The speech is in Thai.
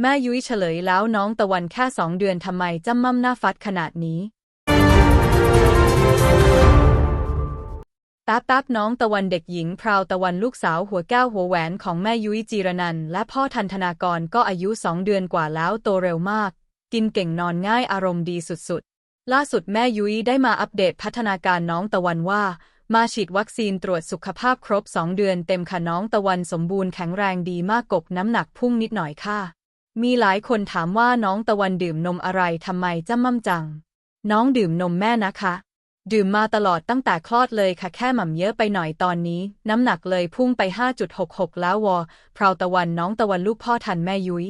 แม่ยุ้ยเฉลยแล้วน้องตะวันแค่สองเดือนทำไมจำม่ำหน้าฟัดขนาดนี้แป๊บแป๊บน้องตะวันเด็กหญิงพราวตะวันลูกสาวหัวแก้วหัวแหวนของแม่ยุ้ยจีรนันและพ่อทันธนากรก็อายุสองเดือนกว่าแล้วโตเร็วมาก กินเก่งนอนง่ายอารมณ์ดีสุดๆ ล่าสุดแม่ยุ้ยได้มาอัปเดตพัฒนาการน้องตะวันว่า มาฉีดวัคซีนตรวจสุขภาพครบสองเดือนเต็มค่ะน้องตะวันสมบูรณ์แข็งแรงดีมากกบน้ำหนักพุ่งนิดหน่อยค่ะ มีหลายคนถามว่าน้องตะวันดื่มนมอะไรทำไมจ้ำม่ำจัง น้องดื่มนมแม่นะคะ ดื่มมาตลอดตั้งแต่คลอดเลยค่ะแค่หม่ำเยอะไปหน่อยตอนนี้ น้ำหนักเลยพุ่งไป 5.66 แล้ววอพราวตะวันน้องตะวันลูกพ่อทันแม่ยุ้ย